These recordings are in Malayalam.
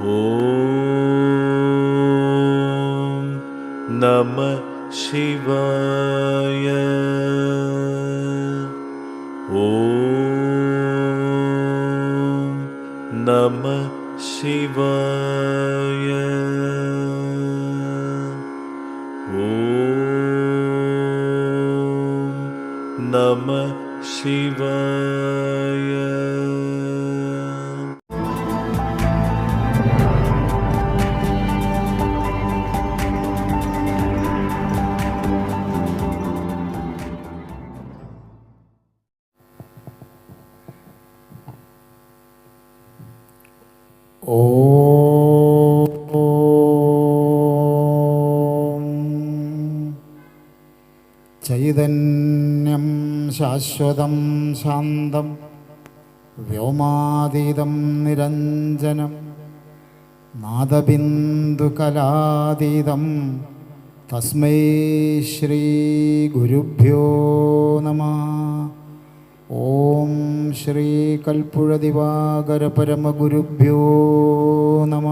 ॐ नमः शिवाय ശാശ്വതം ശാന്തം വ്യോമാതീതം നിരഞ്ജനം നാദബിന്ദുകലാതീതം തസ്മൈ ശ്രീ ഗുരുഭ്യോ നമ. ഓം ശ്രീ കൽപ്പുഴദിവാകര പരമഗുരുഭ്യോ നമ.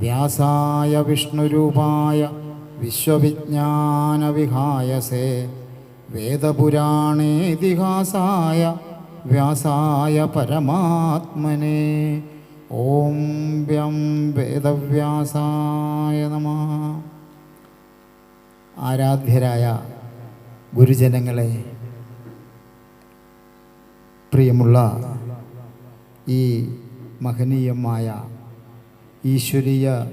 വ്യാസായ വിഷ്ണുരൂപായ വിശ്വവിജ്ഞാനവിഹായസേ. വേദപുരാണേതിഹാസായ വ്യാസായ പരമാത്മനെ. ഓം വ്യം വേദവ്യാസായ നമ. ആരാധ്യരായ ഗുരുജനങ്ങളെ പ്രിയമുള്ള ഈ മഹനീയമായ ഈശ്വരീയ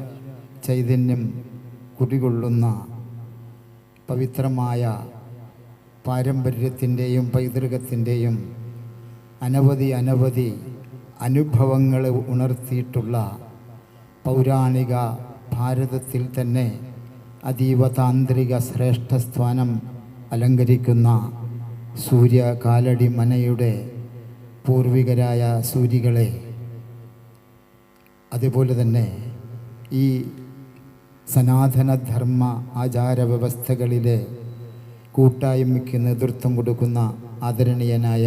ചൈതന്യം കുടികൊള്ളുന്ന പവിത്രമായ പാരമ്പര്യത്തിന്റെയും പൈതൃകത്തിന്റെയും അനവധി അനവധി അനുഭവങ്ങൾ ഉണർത്തിയിട്ടുള്ള പൗരാണിക ഭാരതത്തിൽ തന്നെ അതീവ താന്ത്രിക ശ്രേഷ്ഠസ്ഥാനം അലങ്കരിക്കുന്ന സൂര്യ കാലടി മനയുടെ പൂർവികരായ സൂര്യകളെ അതുപോലെ തന്നെ ഈ സനാതനധർമ്മ ആചാരവ്യവസ്ഥകളിലെ കൂട്ടായ്മയ്ക്ക് നേതൃത്വം കൊടുക്കുന്ന ആദരണീയനായ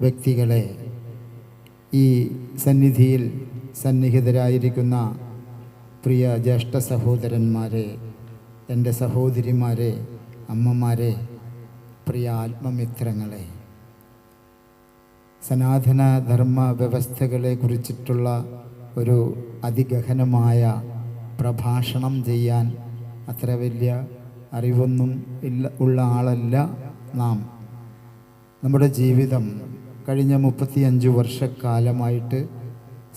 വ്യക്തികളെ ഈ സന്നിധിയിൽ സന്നിഹിതരായിരിക്കുന്ന പ്രിയ ജ്യേഷ്ഠ സഹോദരന്മാരെ എന്റെ സഹോദരിമാരെ അമ്മമാരെ പ്രിയ ആത്മമിത്രങ്ങളെ സനാതന ധർമ്മ വ്യവസ്ഥകളെ കുറിച്ചിട്ടുള്ള ഒരു അതിഗഹനമായ പ്രഭാഷണം ചെയ്യാൻ അത്ര വലിയ അറിവൊന്നും ഇല്ല ഉള്ള ആളല്ല നാം. നമ്മുടെ ജീവിതം കഴിഞ്ഞ മുപ്പത്തിയഞ്ച് വർഷക്കാലമായിട്ട്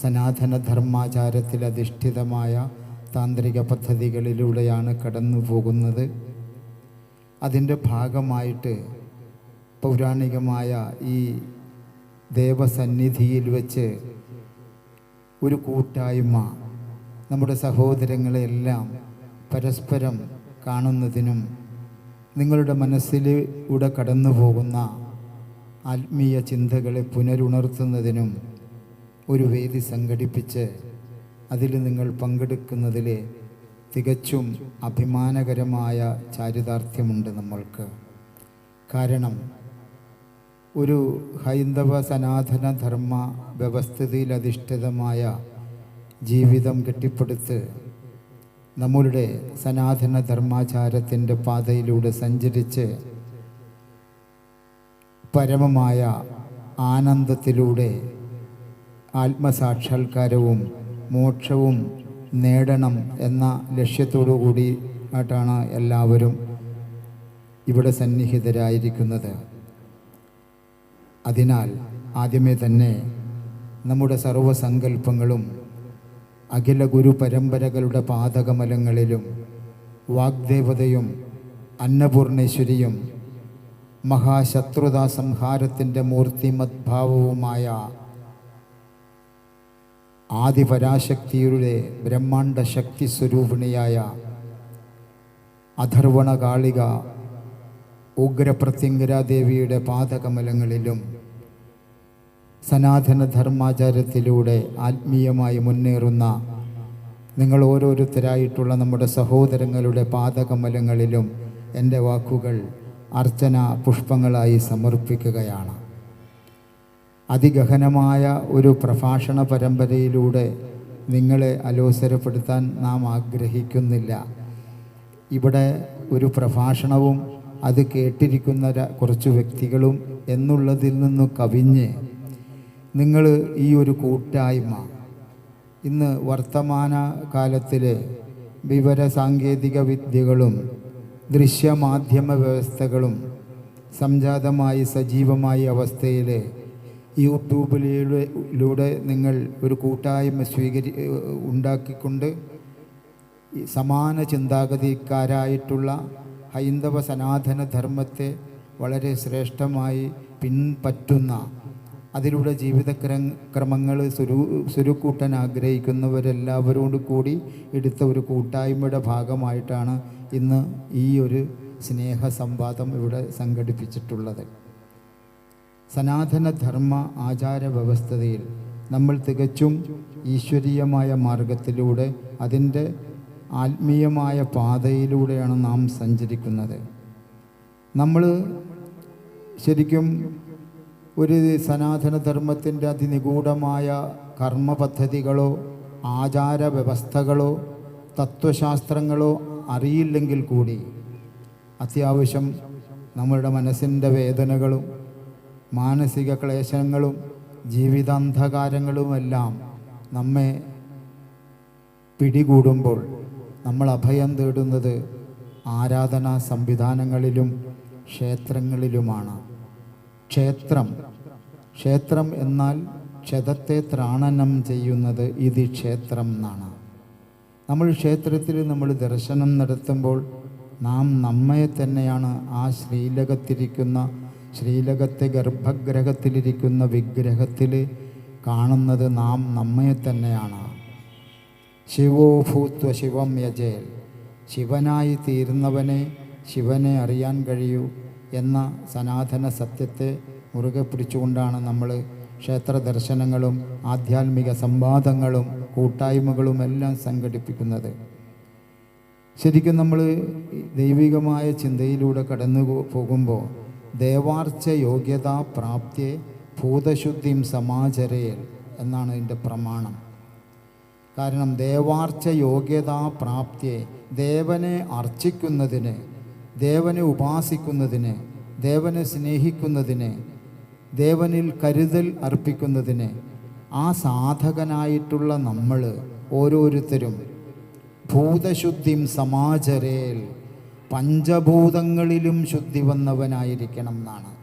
സനാതന ധർമാചാരത്തിൽ അധിഷ്ഠിതമായ താന്ത്രിക പദ്ധതികളിലൂടെയാണ് കടന്നു പോകുന്നത്. അതിന്റെ ഭാഗമായിട്ട് പൗരാണികമായ ഈ ദേവസന്നിധിയിൽ വെച്ച് ഒരു കൂട്ടായ്മ നമ്മുടെ സഹോദരങ്ങളെല്ലാം പരസ്പരം കാണുന്നതിനും നിങ്ങളുടെ മനസ്സിലൂടെ കടന്നു പോകുന്ന ആത്മീയ ചിന്തകളെ പുനരുണർത്തുന്നതിനും ഒരു വേദി സംഘടിപ്പിച്ച് അതിൽ നിങ്ങൾ പങ്കെടുക്കുന്നതിൽ തികച്ചും അഭിമാനകരമായ ചാരിതാർത്ഥ്യമുണ്ട് നമ്മൾക്ക്. കാരണം ഒരു ഹൈന്ദവ സനാതന ധർമ്മ വ്യവസ്ഥിതിയിൽ ജീവിതം കെട്ടിപ്പടുത്ത് നമ്മളുടെ സനാതന ധർമാചാരത്തിന്റെ പാതയിലൂടെ സഞ്ചരിച്ച് പരമമായ ആനന്ദത്തിലൂടെ ആത്മസാക്ഷാത്കാരവും മോക്ഷവും നേടണം എന്ന ലക്ഷ്യത്തോടു കൂടി ആയിട്ടാണ് എല്ലാവരും ഇവിടെ സന്നിഹിതരായിരിക്കുന്നത്. അതിനാൽ ആദ്യമേ തന്നെ നമ്മുടെ സർവസങ്കല്പങ്ങളും അഖില ഗുരു പരമ്പരകളുടെ പാതകമലങ്ങളിലും വാഗ്ദേവതയും അന്നപൂർണേശ്വരിയും മഹാശത്രുതാ സംഹാരത്തിന്റെ മൂർത്തിമദ്ഭാവവുമായ ആദിപരാശക്തിയുടെ ബ്രഹ്മാണ്ട ശക്തി സ്വരൂപിണിയായ അധർവണകാളിക ഉഗ്രപ്രത്യങ്കരാദേവിയുടെ പാദകമലങ്ങളിലും സനാതന ധർമാചാരത്തിലൂടെ ആത്മീയമായി മുന്നേറുന്ന നിങ്ങൾ ഓരോരുത്തരായിട്ടുള്ള നമ്മുടെ സഹോദരങ്ങളുടെ പാദകമലങ്ങളിലും എന്റെ വാക്കുകൾ അർച്ചന പുഷ്പങ്ങളായി സമർപ്പിക്കുകയാണ്. അതിഗഹനമായ ഒരു പ്രഭാഷണ പരമ്പരയിലൂടെ നിങ്ങളെ അലോസരപ്പെടുത്താൻ നാം ആഗ്രഹിക്കുന്നില്ല. ഇവിടെ ഒരു പ്രഭാഷണവും അത് കേട്ടിരിക്കുന്ന കുറച്ച് വ്യക്തികളും എന്നുള്ളതിൽ നിന്ന് കവിഞ്ഞ് നിങ്ങൾ ഈ ഒരു കൂട്ടായ്മ. ഇന്ന് വർത്തമാന കാലത്തിലെ വിവര സാങ്കേതിക വിദ്യകളും ദൃശ്യമാധ്യമ വ്യവസ്ഥകളും സംജാതമായി സജീവമായ അവസ്ഥയിൽ യൂട്യൂബിലൂടെ നിങ്ങൾ ഒരു കൂട്ടായ്മ സ്വീകരി ഉണ്ടാക്കിക്കൊണ്ട് സമാന ചിന്താഗതിക്കാരായിട്ടുള്ള ഹൈന്ദവ സനാതന ധർമ്മത്തെ വളരെ ശ്രേഷ്ഠമായി പിൻപറ്റുന്ന അതിലൂടെ ജീവിത ക്രമങ്ങൾ സുരു സുരുക്കൂട്ടാൻ ആഗ്രഹിക്കുന്നവരെല്ലാവരോട് കൂടി എടുത്ത ഒരു കൂട്ടായ്മയുടെ ഭാഗമായിട്ടാണ് ഇന്ന് ഈ ഒരു സ്നേഹ സംവാദം ഇവിടെ സംഘടിപ്പിച്ചിട്ടുള്ളത്. സനാതനധർമ്മ ആചാര വ്യവസ്ഥതയിൽ നമ്മൾ തികച്ചും ഈശ്വരീയമായ മാർഗത്തിലൂടെ അതിന്റെ ആത്മീയമായ പാതയിലൂടെയാണ് നാം സഞ്ചരിക്കുന്നത്. നമ്മൾ ശരിക്കും ഒരു സനാതനധർമ്മത്തിന്റെ അതിനിഗൂഢമായ കർമ്മ പദ്ധതികളോ ആചാര വ്യവസ്ഥകളോ തത്വശാസ്ത്രങ്ങളോ അറിയില്ലെങ്കിൽ കൂടി അത്യാവശ്യം നമ്മളുടെ മനസ്സിന്റെ വേദനകളും മാനസിക ക്ലേശങ്ങളും ജീവിതാന്ധകാരങ്ങളുമെല്ലാം നമ്മെ പിടികൂടുമ്പോൾ നമ്മൾ അഭയം തേടുന്നത് ആരാധനാ സംവിധാനങ്ങളിലും ക്ഷേത്രങ്ങളിലുമാണ്. ക്ഷേത്രം. ക്ഷേത്രം എന്നാൽ ക്ഷതത്തെ ത്രാണനം ചെയ്യുന്നത് ഇത് ക്ഷേത്രം എന്നാണ്. നമ്മൾ ക്ഷേത്രത്തിൽ നമ്മൾ ദർശനം നടത്തുമ്പോൾ നാം നമ്മെ തന്നെയാണ് ആ ശ്രീലകത്തിരിക്കുന്ന ശ്രീലകത്തെ ഗർഭഗ്രഹത്തിലിരിക്കുന്ന വിഗ്രഹത്തിൽ കാണുന്നത് നാം നമ്മെ തന്നെയാണ്. ശിവോ ഭൂത്വ ശിവം യജേൽ. ശിവനായി തീരുന്നവനെ ശിവനെ അറിയാൻ കഴിയൂ. എന്ന സനാതന സത്യത്തെ മുറുകെ പിടിച്ചുകൊണ്ടാണ് നമ്മൾ ക്ഷേത്ര ദർശനങ്ങളും ആധ്യാത്മിക സംവാദങ്ങളും കൂട്ടായ്മകളും എല്ലാം സംഘടിപ്പിക്കുന്നത്. ശരിക്കും നമ്മൾ ദൈവികമായ ചിന്തയിലൂടെ കടന്നു പോകുമ്പോൾ ദേവാർച്ച യോഗ്യതാ പ്രാപ്തിയെ ഭൂതശുദ്ധിയും സമാചരയൽ എന്നാണ് ഇതിന്റെ പ്രമാണം. കാരണം ദേവാർച്ച യോഗ്യതാ പ്രാപ്തിയെ ദേവനെ അർച്ചിക്കുന്നതിന് ദേവനെ ഉപാസിക്കുന്നതിന് ദേവനെ സ്നേഹിക്കുന്നതിന് ദേവനിൽ കരുതൽ അർപ്പിക്കുന്നതിന് ആ സാധകനായിട്ടുള്ള നമ്മൾ ഓരോരുത്തരും ഭൂതശുദ്ധിം സമാചരേൽ പഞ്ചഭൂതങ്ങളിലും ശുദ്ധി വന്നവനായിരിക്കണം എന്നാണ്.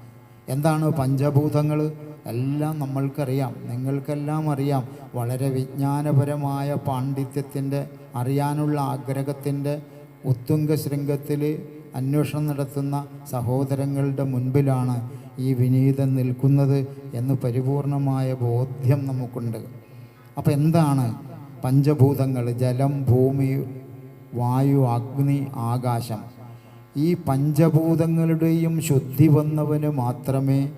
എന്താണ് പഞ്ചഭൂതങ്ങൾ എല്ലാം നമ്മൾക്കറിയാം നിങ്ങൾക്കെല്ലാം അറിയാം. വളരെ വിജ്ഞാനപരമായ പാണ്ഡിത്യത്തിന്റെ അറിയാനുള്ള ആഗ്രഹത്തിന്റെ ഉത്തുംഗ ശൃംഗത്തിൽ അന്വേഷണം നടത്തുന്ന സഹോദരങ്ങളുടെ മുൻപിലാണ് ഈ വിനീതൻ നിൽക്കുന്നത് എന്ന് പരിപൂർണമായ ബോധ്യം നമുക്കുണ്ട്. അപ്പോൾ എന്താണ്? പഞ്ചഭൂതങ്ങൾ ജലം ഭൂമി വായു അഗ്നി ആകാശം. ഈ പഞ്ചഭൂതങ്ങളുടെയും ശുദ്ധി വന്നവന് മാത്രമേ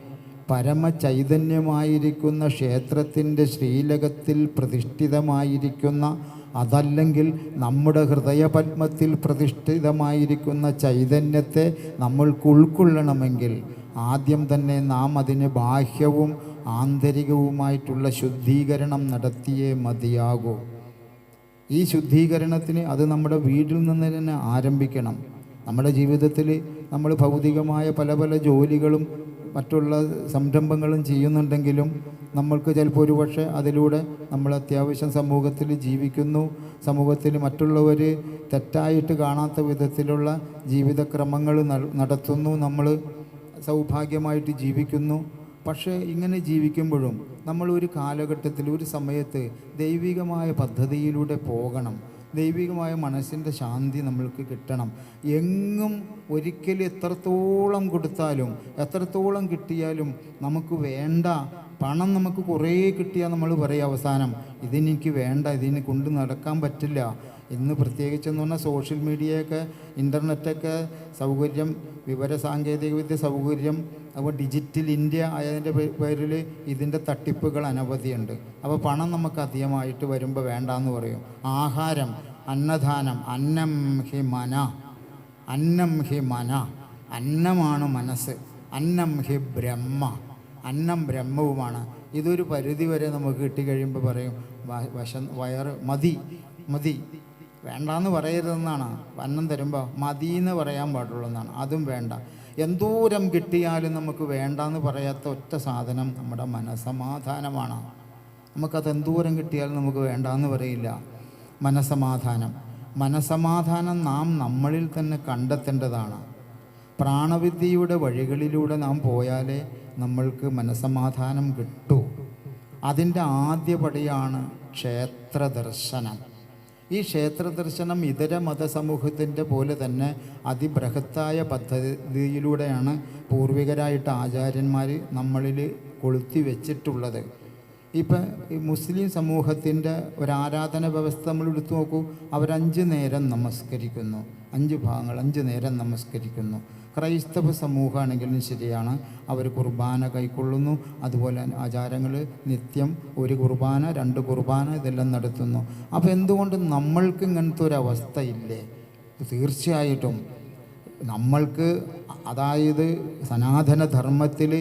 പരമചൈതന്യമായിരിക്കുന്ന ക്ഷേത്രത്തിന്റെ ശ്രീലകത്തിൽ പ്രതിഷ്ഠിതമായിരിക്കുന്ന അതല്ലെങ്കിൽ നമ്മുടെ ഹൃദയപത്മത്തിൽ പ്രതിഷ്ഠിതമായിരിക്കുന്ന ചൈതന്യത്തെ നമ്മൾക്ക് ഉൾക്കൊള്ളണമെങ്കിൽ ആദ്യം തന്നെ നാം അതിന് ബാഹ്യവും ആന്തരികവുമായിട്ടുള്ള ശുദ്ധീകരണം നടത്തിയേ മതിയാകൂ. ഈ ശുദ്ധീകരണത്തിന് അത് നമ്മുടെ വീട്ടിൽ നിന്ന് തന്നെ ആരംഭിക്കണം. നമ്മുടെ ജീവിതത്തിൽ നമ്മൾ ഭൗതികമായ പല പല ജോലികളും മറ്റുള്ള സംരംഭങ്ങളും ചെയ്യുന്നുണ്ടെങ്കിലും നമ്മൾക്ക് ചിലപ്പോൾ ഒരുപക്ഷെ അതിലൂടെ നമ്മൾ അത്യാവശ്യം സമൂഹത്തിൽ ജീവിക്കുന്നു. സമൂഹത്തിൽ മറ്റുള്ളവർ തെറ്റായിട്ട് കാണാത്ത വിധത്തിലുള്ള ജീവിതക്രമങ്ങൾ നട- നടത്തുന്നു. നമ്മൾ സൗഭാഗ്യമായിട്ട് ജീവിക്കുന്നു. പക്ഷേ ഇങ്ങനെ ജീവിക്കുമ്പോഴും നമ്മൾ ഒരു കാലഘട്ടത്തിൽ ഒരു സമയത്ത് ദൈവികമായ പദ്ധതിയിലൂടെ പോകണം. ദൈവികമായ മനസ്സിന്റെ ശാന്തി നമ്മൾക്ക് കിട്ടണം. എങ്ങും ഒരിക്കലും എത്രത്തോളം കൊടുത്താലും എത്രത്തോളം കിട്ടിയാലും നമുക്ക് വേണ്ട പണം നമുക്ക് കുറേ കിട്ടിയാൽ നമ്മൾ പറയും അവസാനം ഇതെനിക്ക് വേണ്ട ഇതിനെ കൊണ്ട് നടക്കാൻ പറ്റില്ല. ഇന്ന് പ്രത്യേകിച്ചെന്ന് പറഞ്ഞാൽ സോഷ്യൽ മീഡിയയൊക്കെ ഇന്റർനെറ്റൊക്കെ സൗകര്യം വിവര സാങ്കേതികവിദ്യ സൗകര്യം അപ്പോൾ ഡിജിറ്റൽ ഇന്ത്യ ആയതിന്റെ പേരിൽ ഇതിന്റെ തട്ടിപ്പുകൾ അനവധിയുണ്ട്. അപ്പോൾ പണം നമുക്ക് അധികമായിട്ട് വരുമ്പോൾ വേണ്ടാന്ന് പറയും. ആഹാരം അന്നദാനം അന്നം ഹി മന അന്നം ഹി മന അന്നമാണ് മനസ്സ് അന്നം ഹി ബ്രഹ്മ അന്നം ബ്രഹ്മവുമാണ്. ഇതൊരു പരിധി വരെ നമുക്ക് കിട്ടിക്കഴിയുമ്പോൾ പറയും വശം വയറ് മതി മതി വേണ്ടാന്ന് പറയരുതെന്നാണ് അന്നം തരുമ്പോൾ മതി എന്ന് പറയാൻ പാടുള്ളൂ എന്നാണ് അതും വേണ്ട. എന്തോരം കിട്ടിയാലും നമുക്ക് വേണ്ടാന്ന് പറയാത്ത ഒറ്റ സാധനം നമ്മുടെ മനസമാധാനമാണ്. നമുക്കത് എന്തോരം കിട്ടിയാലും നമുക്ക് വേണ്ടാന്ന് പറയില്ല. മനസമാധാനം. മനസമാധാനം നാം നമ്മളിൽ തന്നെ കണ്ടെത്തേണ്ടതാണ്. പ്രാണവിദ്യയുടെ വഴികളിലൂടെ നാം പോയാലേ നമ്മൾക്ക് മനസമാധാനം കിട്ടൂ. അതിന്റെ ആദ്യപടിയാണ് ക്ഷേത്ര ദർശനം ഈ ക്ഷേത്ര ദർശനം ഇതര മതസമൂഹത്തിന്റെ പോലെ തന്നെ അതിബൃഹത്തായ പദ്ധതിയിലൂടെയാണ് പൂർവികരായിട്ട് ആചാര്യന്മാർ നമ്മളിൽ കൊളുത്തി വെച്ചിട്ടുള്ളത്. ഇപ്പം ഈ മുസ്ലിം സമൂഹത്തിന്റെ ഒരു ആരാധന വ്യവസ്ഥ നമ്മൾ എടുത്തു നോക്കൂ. അവരഞ്ച് നേരം നമസ്കരിക്കുന്നു. അഞ്ച് ഭാഗങ്ങൾ അഞ്ച് നേരം നമസ്കരിക്കുന്നു. ക്രൈസ്തവ സമൂഹമാണെങ്കിലും ശരിയാണ്. അവർ കുർബാന കൈക്കൊള്ളുന്നു. അതുപോലെ ആചാരങ്ങൾ നിത്യം ഒരു കുർബാന രണ്ട് കുർബാന ഇതെല്ലാം നടത്തുന്നു. അപ്പോൾ എന്തുകൊണ്ട് നമ്മൾക്ക് ഇങ്ങനത്തെ ഒരു അവസ്ഥയില്ലേ? തീർച്ചയായിട്ടും നമ്മൾക്ക് അതായത് സനാതനധർമ്മത്തിൽ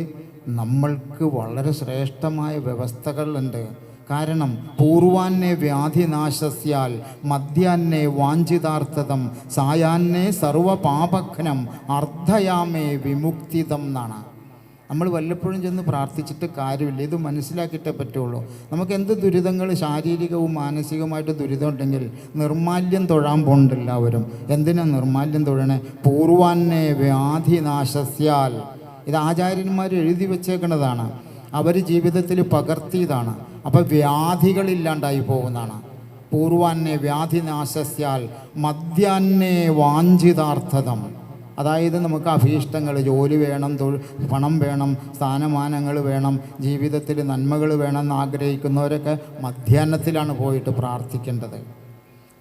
നമ്മൾക്ക് വളരെ ശ്രേഷ്ഠമായ വ്യവസ്ഥകളുണ്ട്. കാരണം പൂർവാന്നെ വ്യാധിനാശസ്യാൽ മധ്യാന്നെ വാഞ്ചിതാർത്ഥതം സായാന്നെ സർവപാപഘ്നം അർദ്ധയാമേ വിമുക്തിതം എന്നാണ്. നമ്മൾ വല്ലപ്പോഴും ചെന്ന് പ്രാർത്ഥിച്ചിട്ട് കാര്യമില്ല. ഇത് മനസ്സിലാക്കിയിട്ടേ പറ്റുള്ളൂ. നമുക്ക് എന്ത് ദുരിതങ്ങൾ ശാരീരികവും മാനസികവുമായിട്ട് ദുരിതം ഉണ്ടെങ്കിൽ നിർമാല്യം തൊഴാൻ പോകുന്നുണ്ട് എല്ലാവരും. എന്തിനാ നിർമാല്യം തൊഴണേ? പൂർവാന്നെ വ്യാധിനാശസ്യാൽ. ഇത് ആചാര്യന്മാർ എഴുതി വെച്ചേക്കുന്നതാണ് അവർ ജീവിതത്തിൽ പകർത്തിയതാണ്. അപ്പോൾ വ്യാധികളില്ലാണ്ടായി പോകുന്നതാണ്. പൂർവാന്നെ വ്യാധിനാശസ്യാൽ മദ്യാന്നെ വാഞ്ചിതാർത്ഥതം. അതായത് നമുക്ക് അഭീഷ്ടങ്ങൾ ജോലി വേണം പണം വേണം സ്ഥാനമാനങ്ങൾ വേണം ജീവിതത്തിൽ നന്മകൾ വേണമെന്ന് ആഗ്രഹിക്കുന്നവരൊക്കെ മധ്യാഹ്നത്തിലാണ് പോയിട്ട് പ്രാർത്ഥിക്കേണ്ടത്.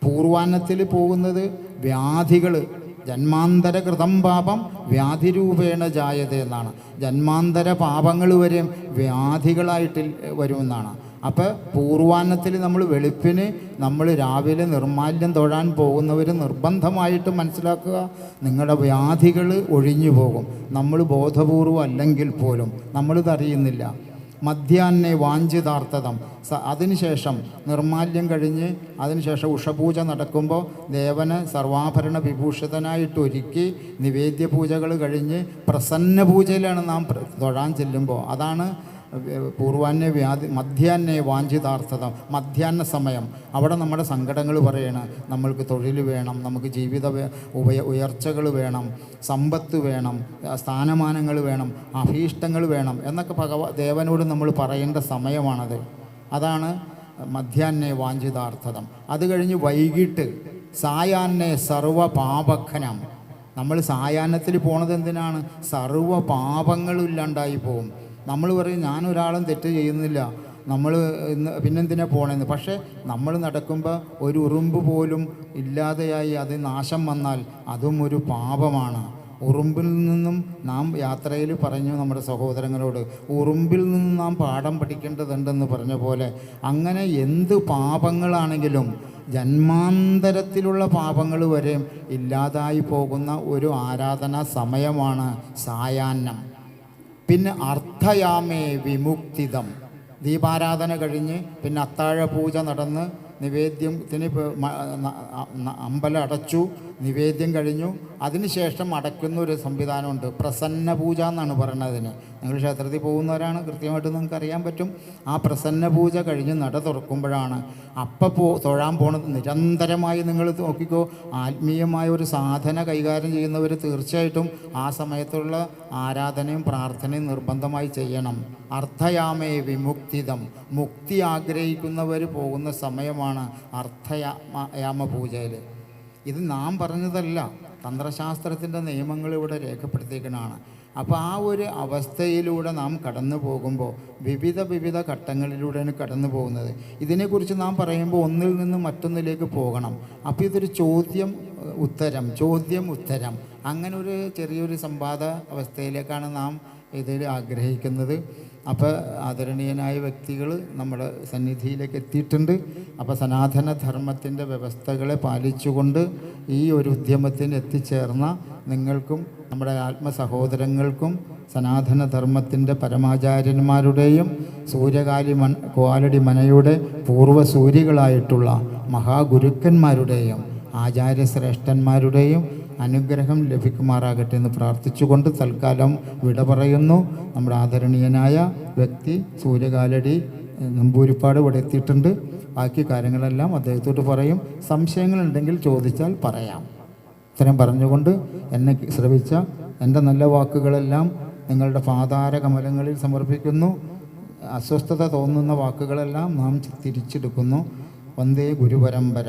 പൂർവാന്നത്തിൽ പോകുന്നത് വ്യാധികൾ. ജന്മാന്തര കൃതം പാപം വ്യാധിരൂപേണ ജായത എന്നാണ്. ജന്മാന്തര പാപങ്ങൾ വരെയും വ്യാധികളായിട്ട് വരുമെന്നാണ് അപ്പോൾ പൂർവാന്നത്തിൽ നമ്മൾ വെളുപ്പിന് നമ്മൾ രാവിലെ നിർമാല്യം തൊഴാൻ പോകുന്നവർ നിർബന്ധമായിട്ട് മനസ്സിലാക്കുക. നിങ്ങളുടെ വ്യാധികൾ ഒഴിഞ്ഞു പോകും. നമ്മൾ ബോധപൂർവം അല്ലെങ്കിൽ പോലും നമ്മളിതറിയുന്നില്ല മധ്യാന്നെ വാഞ്ചിതാർത്ഥതം. അതിനുശേഷം നിർമാല്യം കഴിഞ്ഞ് അതിനുശേഷം ഉഷപൂജ നടക്കുമ്പോൾ ദേവന് സർവാഭരണ വിഭൂഷിതനായിട്ട് ഒരുക്കി നിവേദ്യ പൂജകൾ കഴിഞ്ഞ് പ്രസന്ന പൂജയിലാണ് നാം തൊഴാൻ ചെല്ലുമ്പോൾ അതാണ് പൂർവാന്യ വ്യാധി മധ്യാന്നെ വാഞ്ചിതാർത്ഥത മധ്യാന്ന സമയം. അവിടെ നമ്മുടെ സങ്കടങ്ങൾ പറയണ. നമ്മൾക്ക് തൊഴിൽ വേണം നമുക്ക് ജീവിത ഉപയ ഉയർച്ചകൾ വേണം സമ്പത്ത് വേണം സ്ഥാനമാനങ്ങൾ വേണം അഭീഷ്ടങ്ങൾ വേണം എന്നൊക്കെ ഭഗവ ദേവനോട് നമ്മൾ പറയേണ്ട സമയമാണത്. അതാണ് മധ്യാന്നെ വാഞ്ചിതാർത്ഥതം. അത് കഴിഞ്ഞ് വൈകിട്ട് സായാന്നെ സർവ പാപഘനം നമ്മൾ സായാഹ്നത്തിൽ പോണത് എന്തിനാണ്? സർവ പാപങ്ങളും ഇല്ലാണ്ടായി പോകും നമ്മൾ പറയും ഞാനൊരാളും തെറ്റ് ചെയ്യുന്നില്ല. നമ്മൾ ഇന്ന് പിന്നെന്തിനാ പോണേന്ന്? പക്ഷേ നമ്മൾ നടക്കുമ്പോൾ ഒരു ഉറുമ്പ് പോലും ഇല്ലാതെയായി അത് നാശം വന്നാൽ അതും ഒരു പാപമാണ്. ഉറുമ്പിൽ നിന്നും നാം യാത്രയിൽ പറഞ്ഞു നമ്മുടെ സഹോദരങ്ങളോട് ഉറുമ്പിൽ നിന്നും നാം പാഠം പഠിക്കേണ്ടതുണ്ടെന്ന് പറഞ്ഞ പോലെ അങ്ങനെ എന്ത് പാപങ്ങളാണെങ്കിലും ജന്മാന്തരത്തിലുള്ള പാപങ്ങൾ വരെ ഇല്ലാതായി പോകുന്ന ഒരു ആരാധനാ സമയമാണ് സായാഹ്നം. പിന്നെ അർത്ഥയാമേ വിമുക്തിതം. ദീപാരാധന കഴിഞ്ഞ് പിന്നെ അത്താഴ പൂജ നടന്ന് നിവേദ്യത്തിന് അമ്പലം അടച്ചു നിവേദ്യം കഴിഞ്ഞു. അതിനുശേഷം അടയ്ക്കുന്ന ഒരു സംവിധാനമുണ്ട്. പ്രസന്ന പൂജ എന്നാണ് പറയുന്നതിന് നിങ്ങൾ ക്ഷേത്രത്തിൽ പോകുന്നവരാണ്. കൃത്യമായിട്ട് നിങ്ങൾക്ക് അറിയാൻ പറ്റും. ആ പ്രസന്ന പൂജ കഴിഞ്ഞ് നട തുറക്കുമ്പോഴാണ്. അപ്പം പോ തൊഴാൻ പോണത് നിരന്തരമായി നിങ്ങൾ നോക്കിക്കോ. ആത്മീയമായ ഒരു സാധന കൈകാര്യം ചെയ്യുന്നവർ തീർച്ചയായിട്ടും ആ സമയത്തുള്ള ആരാധനയും പ്രാർത്ഥനയും നിർബന്ധമായി ചെയ്യണം. അർത്ഥയാമേ വിമുക്തിതം. മുക്തി ആഗ്രഹിക്കുന്നവർ പോകുന്ന സമയമാണ് അർത്ഥയാമ പൂജയിൽ ഇത് നാം പറഞ്ഞതല്ല. തന്ത്രശാസ്ത്രത്തിന്റെ നിയമങ്ങൾ ഇവിടെ രേഖപ്പെടുത്തിയിരിക്കുന്നതാണ് അപ്പോൾ ആ ഒരു അവസ്ഥയിലൂടെ നാം കടന്നു പോകുമ്പോൾ വിവിധ വിവിധ ഘട്ടങ്ങളിലൂടെയാണ് കടന്നു പോകുന്നത്. ഇതിനെക്കുറിച്ച് നാം പറയുമ്പോൾ ഒന്നിൽ നിന്ന് മറ്റൊന്നിലേക്ക് പോകണം. അപ്പോൾ ഇതൊരു ചോദ്യം ഉത്തരം ചോദ്യം ഉത്തരം. അങ്ങനെ ഒരു ചെറിയൊരു സംവാദ അവസ്ഥയിലേക്കാണ് നാം ഇതിൽ ആഗ്രഹിക്കുന്നത്. അപ്പോൾ ആദരണീയനായ വ്യക്തികൾ നമ്മുടെ സന്നിധിയിലേക്ക് എത്തിയിട്ടുണ്ട്. അപ്പോൾ സനാതനധർമ്മത്തിന്റെ വ്യവസ്ഥകളെ പാലിച്ചുകൊണ്ട് ഈ ഒരു ഉദ്യമത്തിന് എത്തിച്ചേർന്ന നിങ്ങൾക്കും നമ്മുടെ ആത്മസഹോദരങ്ങൾക്കും സനാതനധർമ്മത്തിന്റെ പരമാചാര്യന്മാരുടെയും സൂര്യകാലി മൺ കോലടി മനയുടെ പൂർവസൂരികളായിട്ടുള്ള മഹാഗുരുക്കന്മാരുടെയും ആചാര്യശ്രേഷ്ഠന്മാരുടെയും അനുഗ്രഹം ലഭിക്കുമാറാകട്ടെ എന്ന് പ്രാർത്ഥിച്ചുകൊണ്ട് തൽക്കാലം വിട പറയുന്നു. നമ്മുടെ ആദരണീയനായ വ്യക്തി സൂര്യകാലടി നമ്പൂരിപ്പാട് ഇവിടെ എത്തിയിട്ടുണ്ട്. ബാക്കി കാര്യങ്ങളെല്ലാം അദ്ദേഹത്തോട് പറയും. സംശയങ്ങളുണ്ടെങ്കിൽ ചോദിച്ചാൽ പറയാം. ഇത്രയും പറഞ്ഞുകൊണ്ട് എന്നെ ശ്രവിച്ച എന്റെ നല്ല വാക്കുകളെല്ലാം നിങ്ങളുടെ പാതാര കമലങ്ങളിൽ സമർപ്പിക്കുന്നു. അസ്വസ്ഥത തോന്നുന്ന വാക്കുകളെല്ലാം നാം തിരിച്ചെടുക്കുന്നു. വന്ദേ ഗുരുപരമ്പര.